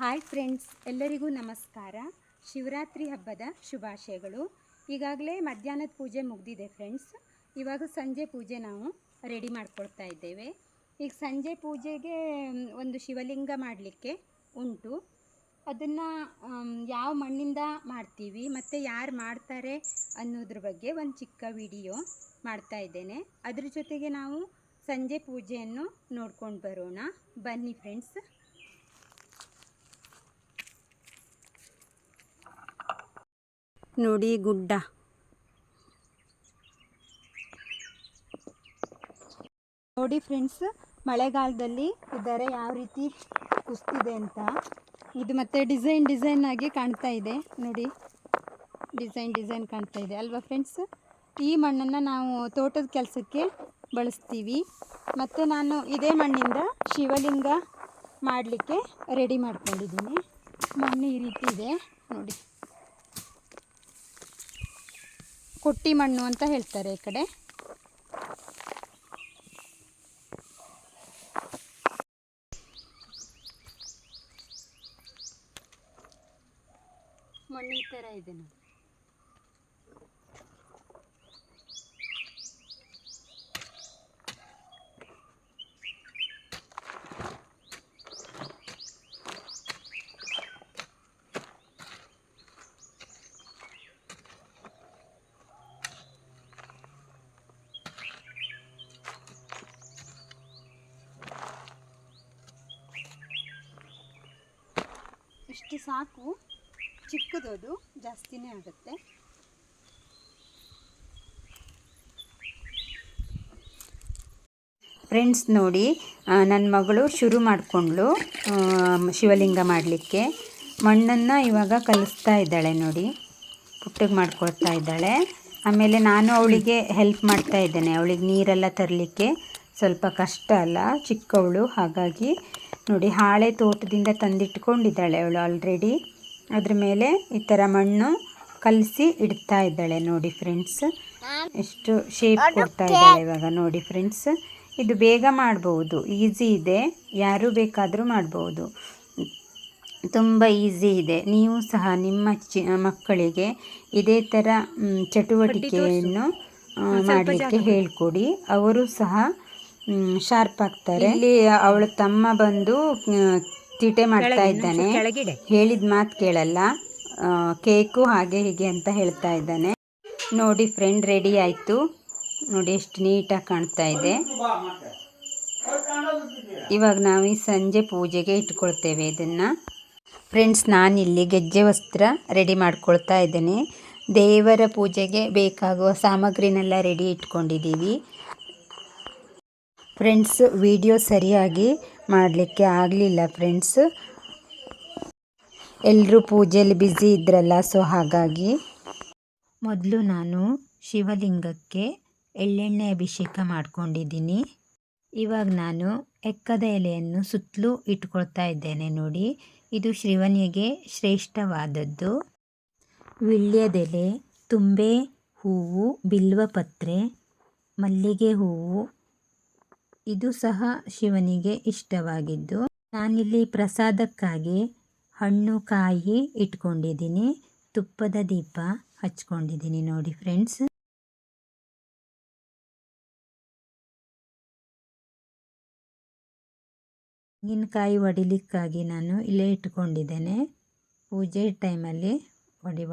Hi friends, ಎಲ್ಲರಿಗೂ ನಮಸ್ಕಾರ. ಶಿವರಾತ್ರಿ ಹಬ್ಬದ ಶುಭಾಶಯಗಳು. ಈಗಾಗಲೇ ಮಧ್ಯಾಹ್ನದ ಪೂಜೆ ಮುಗಿದಿದೆ ಫ್ರೆಂಡ್ಸ್. ಇವಾಗ ಸಂಜೆ ಪೂಜೆ ನಾವು ರೆಡಿ ಮಾಡ್ಕೊಳ್ತಾ ಇದ್ದೇವೆ. ಈಗ ಸಂಜೆ ಪೂಜೆಗೆ ಒಂದು ಶಿವಲಿಂಗ ಮಾಡಲಿಕ್ಕೆ ಉಂಟು. ಅದನ್ನು ಯಾವ ಮಣ್ಣಿಂದ ಮಾಡ್ತೀವಿ, ಮತ್ತು ಯಾರು ಮಾಡ್ತಾರೆ ಅನ್ನೋದ್ರ ಬಗ್ಗೆ ಒಂದು ಚಿಕ್ಕ ವಿಡಿಯೋ ಮಾಡ್ತಾ ಇದ್ದೇನೆ. ಅದ್ರ ಜೊತೆಗೆ ನಾವು ಸಂಜೆ ಪೂಜೆಯನ್ನು ನೋಡ್ಕೊಂಡು ಬರೋಣ. ಬನ್ನಿ ಫ್ರೆಂಡ್ಸ್. ನೋಡಿ ಗುಡ್ಡ. ನೋಡಿ ಫ್ರೆಂಡ್ಸ್ ಮಳೆಗಾಲದಲ್ಲಿ ಇದ್ದಾರೆ ಯಾವ ರೀತಿ ಕುಸ್ತಿದೆ ಅಂತ. ಇದು ಮತ್ತೆ ಡಿಸೈನ್ ಡಿಸೈನ್ ಆಗಿ ಕಾಣ್ತಾ ಇದೆ. ನೋಡಿ, ಡಿಸೈನ್ ಡಿಸೈನ್ ಕಾಣ್ತಾ ಇದೆ. ಅಲ್ವಾ ಫ್ರೆಂಡ್ಸ್ ಈ ಮಣ್ಣನ್ನು ನಾವು ತೋಟದ ಕೆಲಸಕ್ಕೆ ಬಳಸ್ತೀವಿ. ಮತ್ತು ನಾನು ಇದೇ ಮಣ್ಣಿಂದ ಶಿವಲಿಂಗ ಮಾಡಲಿಕ್ಕೆ ರೆಡಿ ಮಾಡ್ಕೊಂಡಿದ್ದೀನಿ. ಮಣ್ಣು ಈ ರೀತಿ ಇದೆ. ನೋಡಿ. ಕೊಟ್ಟಿ ಮಣ್ಣು ಅಂತ ಹೇಳ್ತಾರೆ ಈ ಕಡೆ. ಮಣ್ಣು ಈ ಥರ ಇದೆ ನೋಡಿ. ಇಷ್ಟು ಸಾಕು. ಚಿಕ್ಕದದು, ಜಾಸ್ತಿನೇ ಆಗುತ್ತೆ. ಫ್ರೆಂಡ್ಸ್ ನೋಡಿ ನನ್ನ ಮಗಳು ಶುರು ಮಾಡಿಕೊಂಡ್ಳು ಶಿವಲಿಂಗ ಮಾಡಲಿಕ್ಕೆ. ಮಣ್ಣನ್ನು ಇವಾಗ ಕಲಿಸ್ತಾ ಇದ್ದಾಳೆ ನೋಡಿ. ಪುಟ್ಟಗೆ ಮಾಡ್ಕೊಳ್ತಾ ಇದ್ದಾಳೆ. ಆಮೇಲೆ ನಾನು ಅವಳಿಗೆ ಹೆಲ್ಪ್ ಮಾಡ್ತಾ ಇದ್ದೇನೆ. ಅವಳಿಗೆ ನೀರೆಲ್ಲ ತರಲಿಕ್ಕೆ. ಸ್ವಲ್ಪ ಕಷ್ಟ ಅಲ್ಲ ಚಿಕ್ಕವಳು. ಹಾಗಾಗಿ ನೋಡಿ ಹಾಳೆ ತೋಟದಿಂದ ತಂದಿಟ್ಕೊಂಡಿದ್ದಾಳೆ ಅವಳು ಆಲ್ರೆಡಿ ಅದ್ರ ಮೇಲೆ ಈ ಥರ ಮಣ್ಣು ಕಲಸಿ ಇಡ್ತಾ ಇದ್ದಾಳೆ ನೋಡಿ ಫ್ರೆಂಡ್ಸ್ ಎಷ್ಟು ಶೇಪ್ ಕೊಡ್ತಾ ಇದ್ದಾಳೆ ಇವಾಗ ನೋಡಿ ಫ್ರೆಂಡ್ಸ್ ಇದು ಬೇಗ ಮಾಡ್ಬೋದು ಈಸಿ ಇದೆ. ಯಾರು ಬೇಕಾದರೂ ಮಾಡ್ಬೋದು. ತುಂಬ ಈಸಿ ಇದೆ. ನೀವು ಸಹ ನಿಮ್ಮ ಚಿ ಮಕ್ಕಳಿಗೆ ಇದೇ ಥರ ಚಟುವಟಿಕೆಯನ್ನು ಮಾಡಲಿಕ್ಕೆ ಹೇಳ್ಕೊಡಿ. ಅವರು ಸಹ ಶಾರ್ಪ್ ಆಗ್ತಾರೆ. ಇಲ್ಲಿ ಅವಳ ತಮ್ಮ ಬಂದು ತೀಟೆ ಮಾಡ್ತಾ ಇದ್ದಾನೆ. ಹೇಳಿದ ಮಾತು ಕೇಳಲ್ಲ. ಕೇಕು ಹಾಗೆ ಹೀಗೆ ಅಂತ ಹೇಳ್ತಾ ಇದ್ದಾನೆ. ನೋಡಿ ಫ್ರೆಂಡ್ ರೆಡಿ ಆಯಿತು. ನೋಡಿ ಎಷ್ಟು ನೀಟಾಗಿ ಕಾಣ್ತಾ ಇದೆ. ಇವಾಗ ನಾವು ಈ ಸಂಜೆ ಪೂಜೆಗೆ ಇಟ್ಕೊಳ್ತೇವೆ ಇದನ್ನು. ಫ್ರೆಂಡ್ಸ್ ನಾನಿಲ್ಲಿ ಗೆಜ್ಜೆ ವಸ್ತ್ರ ರೆಡಿ ಮಾಡ್ಕೊಳ್ತಾ ಇದ್ದೇನೆ. ದೇವರ ಪೂಜೆಗೆ ಬೇಕಾಗುವ ಸಾಮಗ್ರಿನೆಲ್ಲ ರೆಡಿ ಇಟ್ಕೊಂಡಿದ್ದೀವಿ. ಫ್ರೆಂಡ್ಸ್ ವಿಡಿಯೋ ಸರಿಯಾಗಿ ಮಾಡಲಿಕ್ಕೆ ಆಗಲಿಲ್ಲ ಫ್ರೆಂಡ್ಸ್ ಎಲ್ಲರೂ ಪೂಜೆಯಲ್ಲಿ ಬ್ಯುಸಿ ಇದ್ರಲ್ಲ ಸೊ ಹಾಗಾಗಿ ಮೊದಲು ನಾನು ಶಿವಲಿಂಗಕ್ಕೆ ಎಳ್ಳೆಣ್ಣೆ ಅಭಿಷೇಕ ಮಾಡ್ಕೊಂಡಿದ್ದೀನಿ. ಇವಾಗ ನಾನು ಎಕ್ಕದ ಎಲೆಯನ್ನು ಸುತ್ತಲೂ ಇಟ್ಕೊಳ್ತಾ ಇದ್ದೇನೆ ನೋಡಿ. ಇದು ಶಿವನಿಗೆ ಶ್ರೇಷ್ಠವಾದದ್ದು. ವಿಳ್ಯದೆಲೆ, ತುಂಬೆ, ಹೂವು, ಬಿಲ್ವಪತ್ರೆ, ಮಲ್ಲಿಗೆ ಹೂವು ಇದು ಸಹ ಶಿವನಿಗೆ ಇಷ್ಟವಾಗಿದ್ದು, ನಾನಿಲ್ಲಿ ಪ್ರಸಾದಕ್ಕಾಗಿ ಹಣ್ಣು, ಕಾಯಿ ಇಟ್ಕೊಂಡಿದ್ದೀನಿ. ತುಪ್ಪದ ದೀಪ ಹಚ್ಕೊಂಡಿದ್ದೀನಿ ನೋಡಿ ಫ್ರೆಂಡ್ಸ್. ತೆಂಗಿನಕಾಯಿ ಹೊಡಿಲಿಕ್ಕಾಗಿ ನಾನು ಇಲ್ಲೇ ಇಟ್ಕೊಂಡಿದ್ದೇನೆ. ಪೂಜೆ ಟೈಮಲ್ಲಿ ಒಡಿವ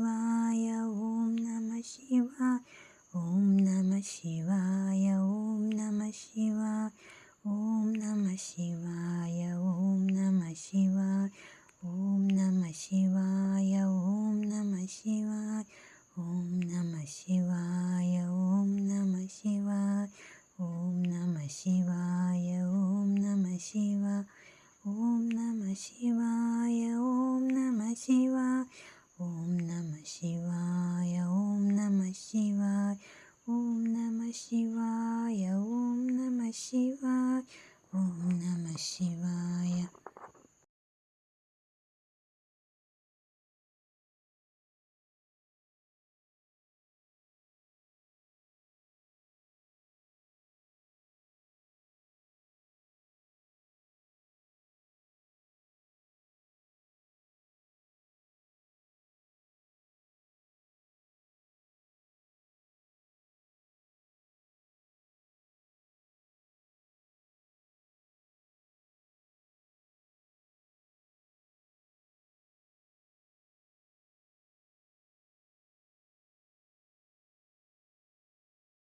シワイ。オームナシワ。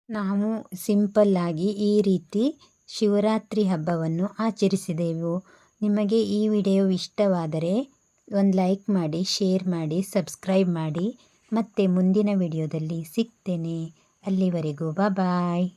ನಾವು ಸಿಂಪಲ್ಲಾಗಿ ಈ ರೀತಿ ಶಿವರಾತ್ರಿ ಹಬ್ಬವನ್ನು ಆಚರಿಸಿದೆವು. ನಿಮಗೆ ಈ ವಿಡಿಯೋ ಇಷ್ಟವಾದರೆ ಒಂದು ಲೈಕ್ ಮಾಡಿ, ಶೇರ್ ಮಾಡಿ, ಸಬ್ಸ್ಕ್ರೈಬ್ ಮಾಡಿ. ಮತ್ತೆ ಮುಂದಿನ ವಿಡಿಯೋದಲ್ಲಿ ಸಿಗ್ತೇನೆ. ಅಲ್ಲಿವರೆಗೂ ಬಾಯ್